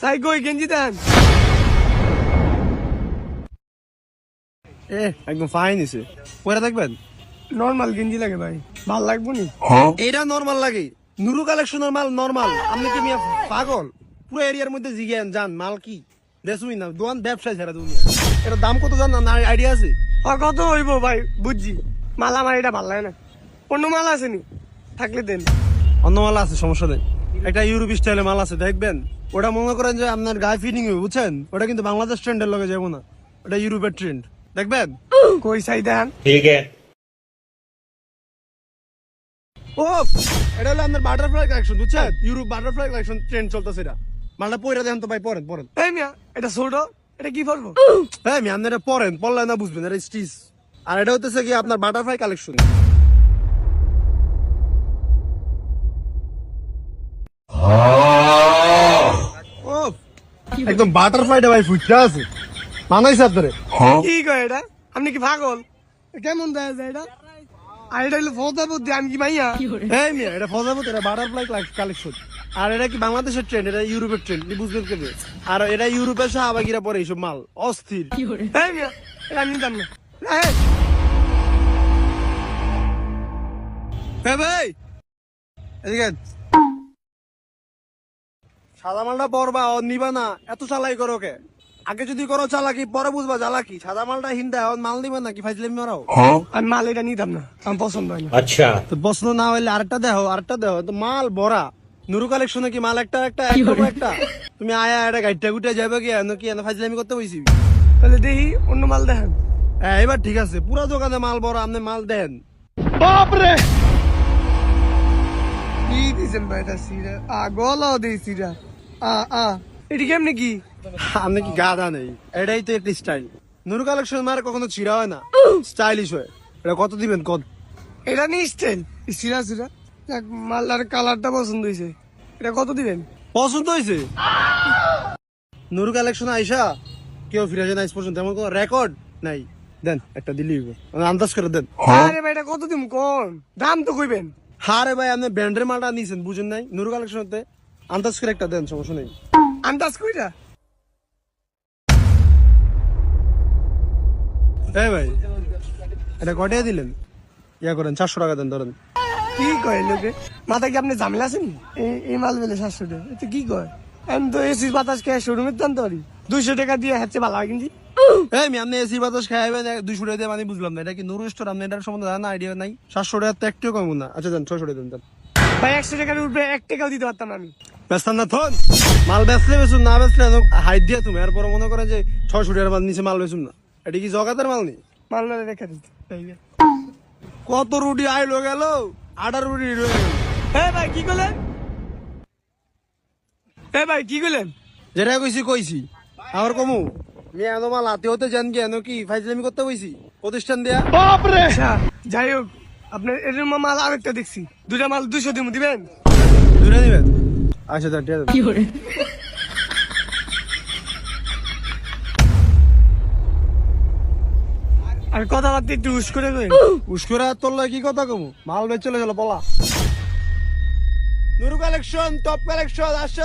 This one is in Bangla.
সাই কই গেঞ্জি দেন। এ একদম ফাইন এসে পরে দেখবেন? নর্মাল গেঞ্জি লাগে ভাই। ভালো লাগবো নি? এটা নরমাল লাগে নুরু কালেকশনের মাল নরমাল আপনি কি মিয়া পাগল? পুরো এরিয়ার মধ্যে জান মাল কি? দেশুই না দোকান ব্যবসায় ছাড়া তুমি এটা দাম কত জান? না আইডিয়া আছে? কত হইব ভাই? বুঝছি। মাল আমার এটা ভালো লাগে না। অন্য মাল আছে নি? থাকলে দেন। অন্য মাল আছে সমস্যা নেই। একটা ইউরোপ স্টাইলের মাল আছে দেখবেন? ওটা মনে করেন যে আপনার গায়ে ফিটিং হবে বুঝছেন? ওটা কিন্তু বাংলাদেশ ট্রেন্ডের লগে যাব না। ওটা ইউরোপের ট্রেন্ড দেখবেন? কই সাই দেন ঠিক আছে। ও এটা হলো আপনার বাটারফ্লাই কালেকশন বুঝছেন? ইউরোপ বাটারফ্লাই কালেকশন ট্রেন্ড চলতেছে এটা। মালটা পয়রা দেন তো ভাই পরেন পরেন। এই মিয়া এটা ছোট এটা কি পরবো? হ্যাঁ মিয়া এটা পরেন পরলে না বুঝবেন এটা স্টিচ আর এটা হতেছে কি আপনার বাটারফ্লাই কালেকশন একদম বাটার বাটারফ্লাইটা ভাই ফুটটা আছে। মানাইছে আপনারে কি কয় এটা? আপনি কি পাগল? কেমন দেয় যায় এটা? আর এটা হলো ফোতা বুদ্ধি আমি কি মাইয়া? এই মিয়া এটা ফজাবত এটা বাটারফ্লাই কালেকশন আর এটা কি বাংলাদেশের ট্রেন্ড এটা ইউরোপের ট্রেন্ড বুঝবেন কেন আর এটা ইউরোপের শাহবাগিরা পরে এইসব মাল অস্থির। এই মিয়া এটা আমি নিতাম না। হ্যাঁ ভাই! এদিকে। সাদা মালটা পরবা ও নিবা না এত চালাই করো কে আগে যদি করো চালাকি পরে বুঝবা চালাকি সাদা মালটা হিন্দা এখন মাল নিবেন নাকি ফাইজলামি মারাও হ্যাঁ। আমি মাল এটা নিতাম না আমি পছন্দ হয় না। আচ্ছা। তো পছন্দ না হইলে আরেকটা দেখো আরেকটা দেখো। তো মাল বড়া নুরু কালেকশনে কি মাল একটা একটা একটা একটা? তুমি আয়া এটা গাইটা গুটা যাবে কি এনে কি এন ফাইজলে আমি করতে বইছি? তাহলে দেখি অন্য মাল দেখেন। হ্যাঁ এবার ঠিক আছে পুরা দোকানে মাল বড় আপনি মাল দেন। বাপ রে! কি দিছেন ভাই এটা সিরা? আগলও আ আ। এটি কেমনে কি? আপনি কি গাধা নেই? এটাই তো একটা স্টাইল নুরু কালেকশন মার কখনো ছিড়া হয় না? স্টাইলিশ হয়। এটা কত দিবেন? কত? এটা নি স্টাইল সিরা সিরা যাক মালটার কালারটা পছন্দ হয়েছে। এটা কত দিবেন? পছন্দ হয়েছে? নুরু কালেকশন আইসা কেউ ফিরে যায় না আজ পর্যন্ত। এমন কোন রেকর্ড নাই। দেন একটা দিলি আন্দাজ করে দেন। আরে ভাই এটা কত দিম? কোন দাম তো কইবেন। হারে ভাই আপনি ব্যান্ডের মালটা নিয়েছেন বুঝেন নাই? নুরু কালেকশনতে আন্দাজ করে একটা দেন সমস্যা নেই। আন্দাজ কইরা? এই ভাই এটা কটাই দিলেন? ইয়া করেন চারশো টাকা দেন ধরেন। কি কয় লোকে? মাথায় কি আপনি ঝামেলা আছেন? এই মাল বেলে সাতশো টাকা। এটা কি কয়? আমি তো এসি বাতাস খেয়ে শোরুমে টানতে পারি দুইশো টাকা দিয়ে হচ্ছে ভালো হয় কিন্তু। এই আপনি এসি বাতাস খাইবেন দুইশো টাকা দিয়ে মানে বুঝলাম না এটা কি নুরু স্টোর আপনি এটার সম্বন্ধে জানা আইডিয়া নাই? সাতশো টাকা তো একটিও কম না। আচ্ছা দেন ছয়শো টাকা দেন ভাই একশো টাকার উপরে এক টাকাও দিতে পারতাম আমি। বেচতাম না থন। মাল বেচলে বেচুন না বেচলে হাইট দিয়ে তুমি এরপর মনে করে যে ছয়শো টাকার মাল নিচে মাল বেচুন না। এটা কি জগাতের মাল নেই মাল রেখে দিতে কত রুটি আইলো গেল? আটার রুটি রয়ে গেল। এ ভাই কি করলেন? এ ভাই কি করলেন? যেটা কইছি কইছি। আমার কমু। আমি এত মাল হাতে হতে জান কি এনো কি? ফাইজলামি করতে বইছি প্রতিষ্ঠান দেয়া। আচ্ছা। যাই হোক আপনার এর মাল আরেকটা দেখছি। দুটা মাল দুশো দিম দিবেন? দূরে দিবেন? আচ্ছা দেন ঠিক আছে আর কথাবার্তা একটু উস করে কই? উস্করা তোর কি কথা কমু? মাল বেচ চলে গেল বলা। নুরু কালেকশন টপ কালেকশন আসছে